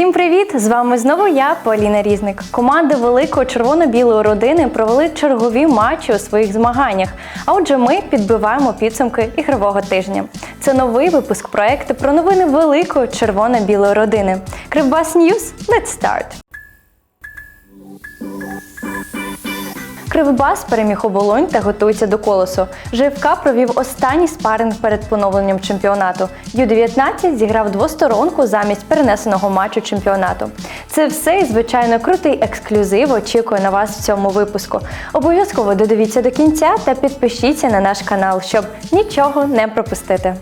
Всім привіт! З вами знову я, Поліна Різник. Команди великої червоно-білої родини провели чергові матчі у своїх змаганнях. А отже, ми підбиваємо підсумки ігрового тижня. Це новий випуск проекту про новини великої червоно-білої родини. Кривбас News. Let's start! Кривбас переміг оболонь та готується до колосу. ЖФК провів останній спаринг перед поновленням чемпіонату. Ю-19 зіграв двосторонку замість перенесеного матчу чемпіонату. Це все і звичайно крутий ексклюзив очікує на вас в цьому випуску. Обов'язково додивіться до кінця та підпишіться на наш канал, щоб нічого не пропустити.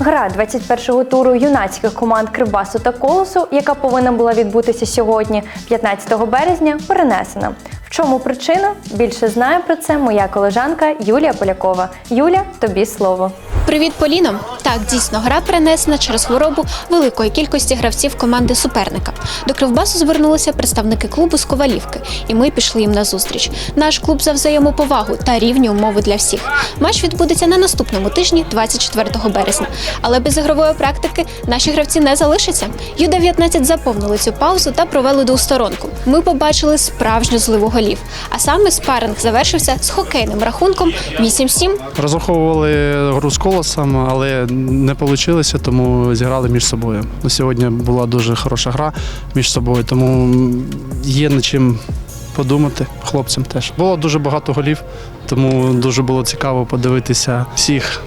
Гра 21-го туру юнацьких команд Кривбасу та Колосу, яка повинна була відбутися сьогодні, 15 березня, перенесена. В чому причина? Більше знає про це моя колежанка Юлія Полякова. Юля, тобі слово. Привіт, Поліно! Так, дійсно, гра перенесена через хворобу великої кількості гравців команди суперника. До Кривбасу звернулися представники клубу з Ковалівки, і ми пішли їм на зустріч. Наш клуб за взаємоповагу та рівні умови для всіх. Матч відбудеться на наступному тижні, 24 березня. Але без ігрової практики наші гравці не залишаться. Ю-19 заповнили цю паузу та провели двосторонку. Ми побачили справжню зливу голів. А саме спаринг завершився з хокейним рахунком 8-7 Розраховували гру з колосом, але не вийшло, тому зіграли між собою. Сьогодні була дуже хороша гра між собою, тому є над чим подумати хлопцям теж. Було дуже багато голів, тому дуже було цікаво подивитися всіх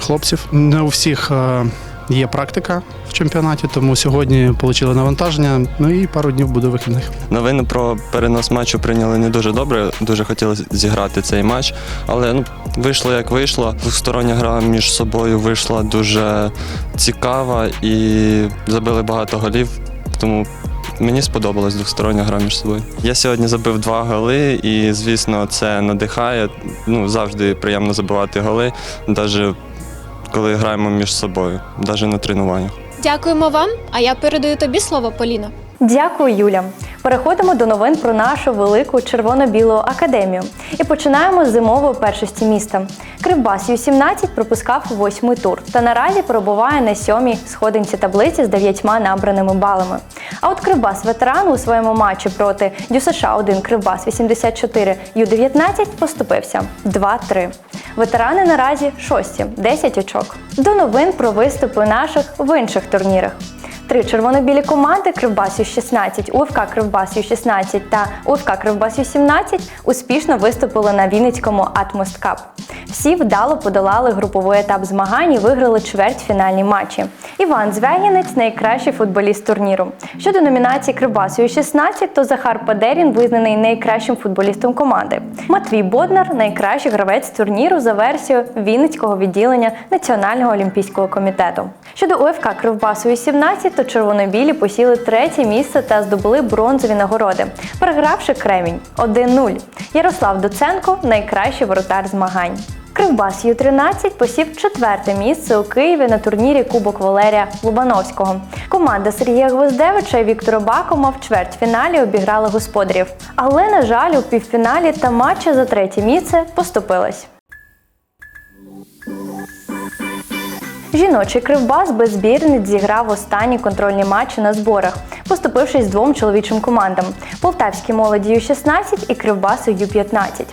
хлопців. Не у всіх е, є практика в чемпіонаті, тому сьогодні отримали навантаження. Ну і пару днів буде вихідних. Новини про перенос матчу прийняли не дуже добре. Дуже хотіли зіграти цей матч, але ну вийшло як вийшло. Двостороння гра між собою вийшла дуже цікава і забили багато голів. Тому мені сподобалась двостороння гра між собою. Я сьогодні забив два голи, і звісно, це надихає. Ну завжди приємно забивати голи, навіть коли граємо між собою, навіть на тренуваннях. Дякуємо вам. А я передаю тобі слово, Поліно. Дякую, Юля. Переходимо до новин про нашу велику червоно-білу академію. І починаємо з зимової першості міста. Кривбас Ю-17 пропускав восьмий тур та наразі перебуває на сьомій сходинці таблиці з дев'ятьма набраними балами. А от Кривбас ветеран у своєму матчі проти ДЮСШ 1 Кривбас 84 Ю-19 поступився 2-3. Ветерани наразі шості, 10 очок. До новин про виступи наших в інших турнірах. Три червоно-білі команди Кривбас Ю-16, УФК Кривбас Ю-16 та УФК Кривбас Ю-17 успішно виступили на Вінницькому Атмост Кап. Всі вдало подолали груповий етап змагань і виграли чвертьфінальні матчі. Іван Звягінець найкращий футболіст турніру. Щодо номінації Кривбас Ю-16, то Захар Падерін визнаний найкращим футболістом команди. Матвій Боднар найкращий гравець турніру за версією Вінницького відділення Національного олімпійського комітету. Щодо УФК Кривбасу Ю-17, то червоно-білі посіли третє місце та здобули бронзові нагороди, перегравши Кремінь 1-0. Ярослав Доценко найкращий воротар змагань. Кривбас Ю-13 посів четверте місце у Києві на турнірі Кубок Валерія Лубановського. Команда Сергія Гвоздевича і Віктора Бакома в чвертьфіналі обіграла господарів. Але, на жаль, у півфіналі та матчі за третє місце поступилась. Жіночий кривбас без збірниць зіграв останні контрольні матчі на зборах, поступившись двом чоловічим командам Полтавській молоді Ю-16 і Кривбасу Ю-15.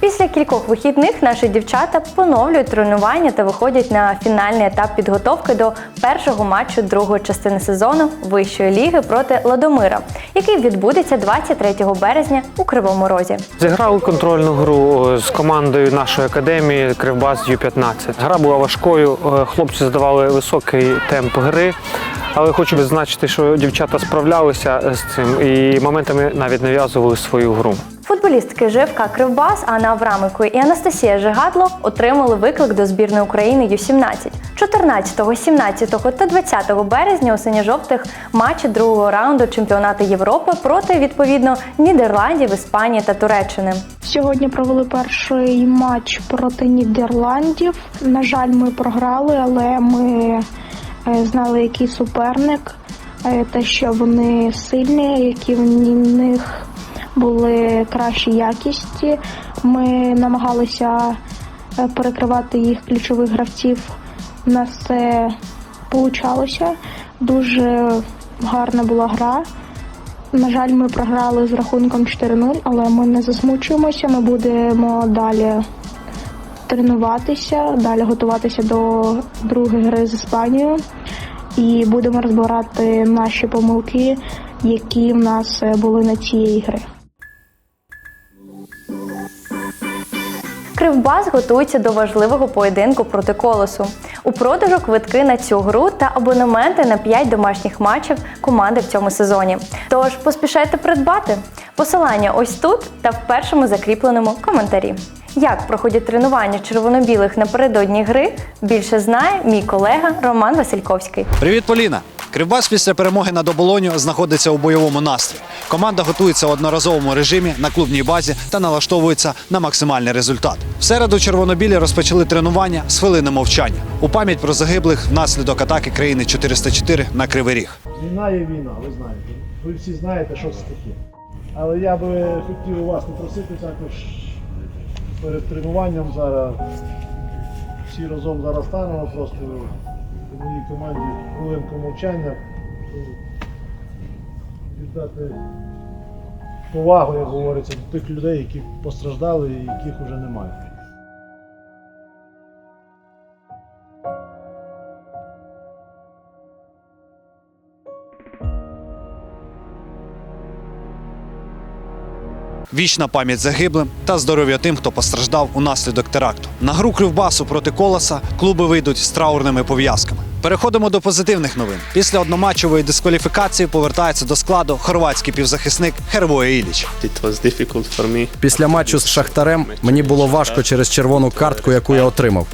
Після кількох вихідних наші дівчата поновлюють тренування та виходять на фінальний етап підготовки до першого матчу другої частини сезону Вищої ліги проти Ладомира, який відбудеться 23 березня у Кривому Розі. Зіграли контрольну гру з командою нашої академії Кривбас Ю-15. Гра була важкою, е, хлопці задавали високий темп гри. Але хочу відзначити, що дівчата справлялися з цим і моментами навіть нав'язували свою гру. Футболістки ЖФК Кривбас Анна Авраменко і Анастасія Жигадло отримали виклик до збірної України Ю-17. 14, 17 та 20 березня у синьо-жовтих матчі другого раунду чемпіонату Європи проти відповідно Нідерландів, Іспанії та Туреччини. Сьогодні провели перший матч проти Нідерландів. На жаль, ми програли, але ми е, знали, який суперник, е, те, що вони сильні, які в них були кращі якісті. Ми намагалися е, перекривати їх ключових гравців. У нас це получалося. Дуже гарна була гра. На жаль, ми програли з рахунком 4-0, але ми не засмучуємося. Ми будемо далі тренуватися, далі готуватися до другої гри з Іспанією і будемо розбирати наші помилки, які в нас е, були на цієї гри. Кривбас готується до важливого поєдинку проти колосу. У продажу квитки на цю гру та абонементи на 5 домашніх матчів команди в цьому сезоні. Тож поспішайте придбати. Посилання ось тут та в першому закріпленому коментарі. Як проходять тренування червоно-білих напередодні гри, більше знає мій колега Роман Васильковський. Привіт, Поліна! Кривбас після перемоги над оболоню знаходиться у бойовому настрої. Команда готується в одноразовому режимі на клубній базі та налаштовується на максимальний результат. В середу червонобілі розпочали тренування з хвилини мовчання у пам'ять про загиблих внаслідок атаки країни 404 на Кривий Ріг. Війна є війна, ви знаєте. Ви всі знаєте, що це таке. Але я би хотів у вас попросити також перед тренуванням зараз. Всі разом зараз станемо просто у моїй команді хвилинку мовчання. Віддати повагу, як говориться, до тих людей, які постраждали і яких вже немає. Вічна пам'ять загиблим та здоров'я тим, хто постраждав унаслідок теракту. На гру Кривбасу проти колоса клуби вийдуть з траурними пов'язками. Переходимо до позитивних новин. Після одноматчевої дискваліфікації повертається до складу хорватський півзахисник Хервоє Іліч. It was difficult. Після матчу з Шахтарем мені було важко через червону картку, яку я отримав.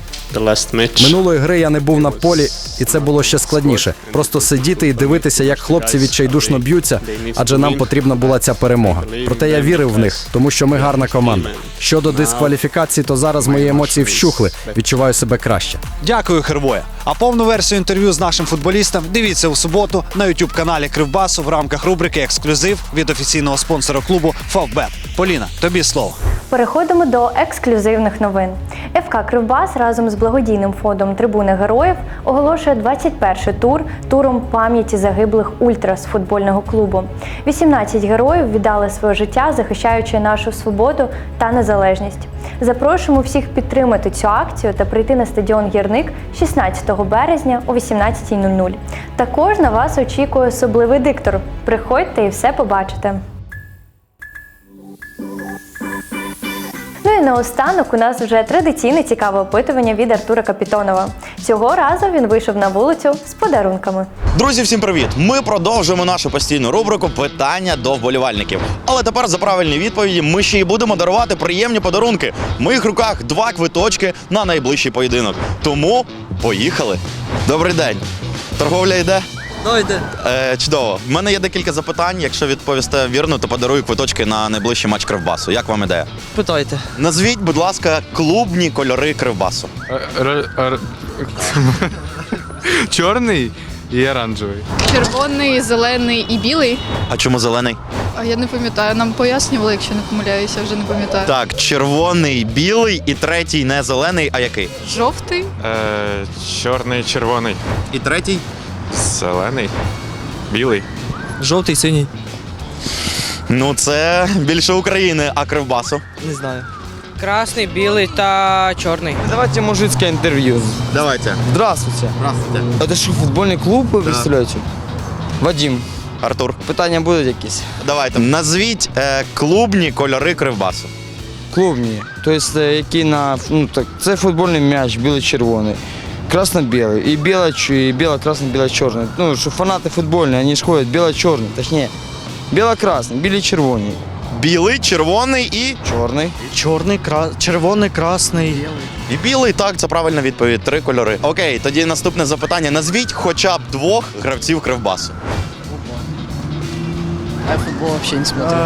Минулої гри я не був на полі, і це було ще складніше. Просто сидіти і дивитися, як хлопці відчайдушно б'ються, адже нам потрібна була ця перемога. Проте я вірив в них, тому що ми гарна команда. Щодо дискваліфікації, то зараз мої емоції вщухли. Відчуваю себе краще. Дякую, Хервоя. А повну версію інтерв'ю з нашим футболістом дивіться у суботу на youtube каналі Кривбасу в рамках рубрики Ексклюзив від офіційного спонсора клубу Фавбет. Поліна, тобі слово. Переходимо до ексклюзивних новин. ФК Кривбас разом з благодійним фондом Трибуни Героїв оголошує 21-й тур туром пам'яті загиблих ультрас футбольного клубу. 18 героїв віддали своє життя, захищаючи нашу свободу та незалежність. Запрошуємо всіх підтримати цю акцію та прийти на стадіон Гірник 16 березня о 18.00. Також на вас очікує особливий диктор. Приходьте і все побачите. І наостанок у нас вже традиційне цікаве опитування від Артура Капітонова. Цього разу він вийшов на вулицю з подарунками. Друзі, всім привіт! Ми продовжуємо нашу постійну рубрику питання до вболівальників. Але тепер за правильні відповіді ми ще й будемо дарувати приємні подарунки. В моїх руках два квиточки на найближчий поєдинок. Тому поїхали. Добрий день. Торговля йде? Дойде. Е, чудово. В мене є декілька запитань. Якщо відповісте вірно, то подарую квиточки на найближчий матч Кривбасу. Як вам ідея? Питайте. Назвіть, будь ласка, клубні кольори Кривбасу. Чорний і оранжевий. Червоний, зелений і білий. А чому зелений? А я не пам'ятаю. Нам пояснювали, якщо не помиляюся, вже не пам'ятаю. Так, червоний, білий і третій не зелений, а який? Жовтий. Е, чорний, червоний. І третій? Зелений. Білий. Жовтий, синій. Ну, це більше України, а Кривбасу. Не знаю. Красний, білий та чорний. Давайте мужицкое интервью. Давайте. Здравствуйте. Здравствуйте. Это що, футбольний клуб, ви представляєте? Вадим, Артур, питання будуть якісь? давайте. Назвіть е, клубні кольори Кривбасу. Клубні. Тобто, які на. Ну, так, це футбольний м'яч, білий-червоний. Красно-білий. І біло, і біло, красно, біло, чорний. Ну, що фанати футбольні, вони ж ходять біло-чорний, точніше. Біло-красний, білі-червоний. Білий, червоний і. Чорний. Чорний, червоний, красний. І білий, так, це правильна відповідь. Три кольори. Окей, тоді наступне запитання. Назвіть хоча б двох гравців Кривбасу. Я футбол взагалі не смотрю.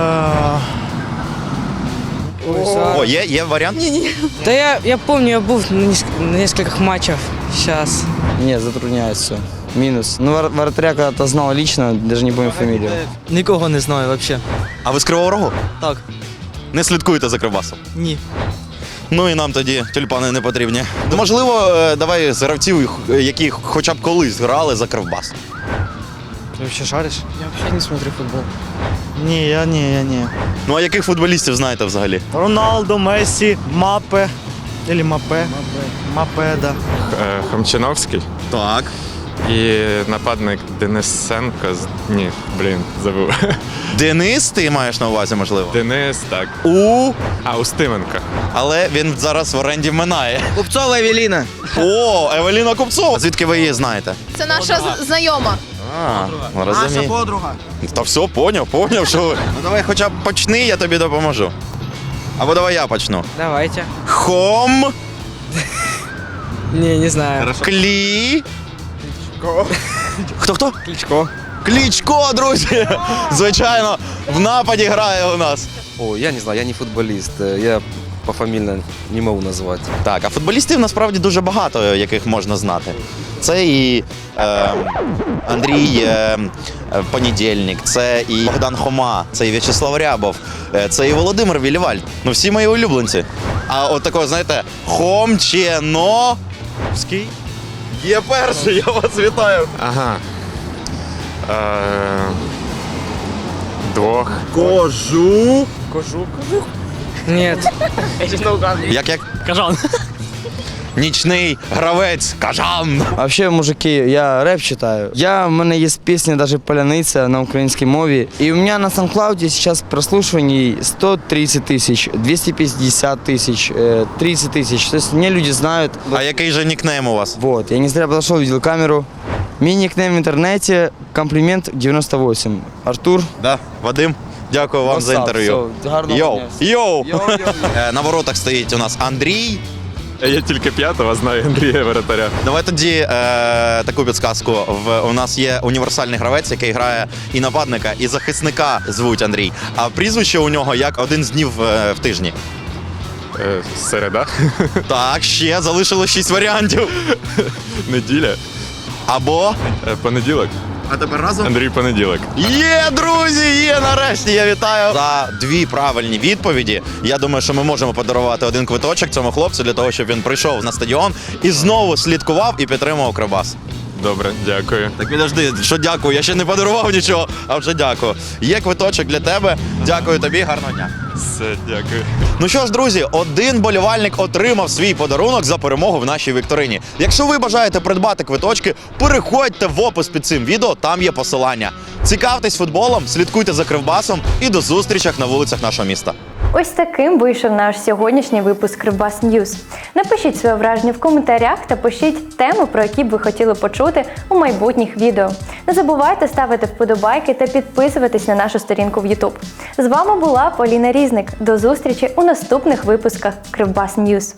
О, є, є варіант? Ні, Да я, я помню, я был на, неск- на нескольких матчах. Сейчас. Не, затрудняет все. Минус. Ну, вор- вратаря когда-то знал лично, даже не помню фамилию. Нікого не знаю взагалі. А ви з Кривого Рогу? Так, Не слідкуєте за Кривбасом? ні. Ну і нам тоді тюльпани не потрібні. Ну, Можливо, е, давай з гравців, які хоча б колись грали за Кривбас. Ты вообще шаришь? Я вообще не смотрю футбол. Не, я не, я не. Ну а яких футболістів знаєте взагалі? Роналдо, Месси, Мапе. Или Мапе. Мапе, да. Е, Хомчиновський Так. і нападник Денисенко. з- Ні, блін, забув. Денис, ти маєш на увазі, можливо? Денис, так. У, А, Устименко. але він зараз в оренді Минає. Купцова Евелина. О, Евеліна Купцова. Звідки ви її знаєте? Це наша з- знайома. А, розумію. подруга. Та все, поняв, поняв, що ви. Ну давай хоча б почни, я тобі допоможу. Або давай я почну. Давайте. Хом, Не, не знаю. клі. Хто хто? Кличко. Клічко, друзі! Звичайно, в нападі грає у нас. О, я не знаю, я не футболист. Я пофамильно не могу назвать. Так, а футболістів насправді дуже багато, яких можна знати. Це і е, Андрій е, Понедільник, це і Богдан Хома, це і В'ячеслав Рябов, е, це і Володимир Віліваль. Ну всі мої улюбленці. А от такого, знаєте, Хомченовський є перший, я вас вітаю. Ага. Е, двох. Кожу. Кожух. Нет. Як як? Кажан. Нічний гравець, кажан. Вообще, мужики, я рэп читаю. Я, у мене є пісня даже «Поляниця» на українській мові. І у мене на SoundCloud сейчас прослушиваний 130 тисяч, 250 тисяч, э, 30 тисяч. То есть мне люди знают. А який же нікнейм у вас? Вот, я не зря подошел, видел камеру. Мій нікнейм в інтернеті комплімент 98. Артур. Да, Вадим. Дякую вам за інтерв'ю. Гарного Йоу, дня. йоу. Е, На воротах стоїть у нас Андрій. Я тільки п'ятого знаю Андрія Воротаря. Давай тоді е, таку підсказку. В, у нас є універсальний гравець, який грає і нападника, і захисника звуть Андрій. А прізвище у нього як один з днів е, в тижні. Е, середа. Так, ще залишилось шість варіантів. Неділя. Або. Е, понеділок. А тепер разом. Андрій Понеділок. Є, друзі, є нарешті. Я вітаю за дві правильні відповіді. Я думаю, що ми можемо подарувати один квиточок цьому хлопцю для того, щоб він прийшов на стадіон і знову слідкував і підтримував Кривбас. Добре, дякую. Так підожди, що дякую, я ще не подарував нічого, а вже дякую. Є квиточок для тебе. Дякую тобі, гарного дня. Все, дякую. Ну що ж, друзі, один болівальник отримав свій подарунок за перемогу в нашій вікторині. Якщо ви бажаєте придбати квиточки, переходьте в опис під цим відео, там є посилання. Цікавтесь футболом, слідкуйте за кривбасом і до зустрічах на вулицях нашого міста. Ось таким вийшов наш сьогоднішній випуск Крибас Ньюз. Напишіть своє враження в коментарях та пишіть теми, про які б ви хотіли почути у майбутніх відео. Не забувайте ставити вподобайки та підписуватись на нашу сторінку в YouTube. З вами була Поліна Різник. До зустрічі у наступних випусках Кривбас Ньюз.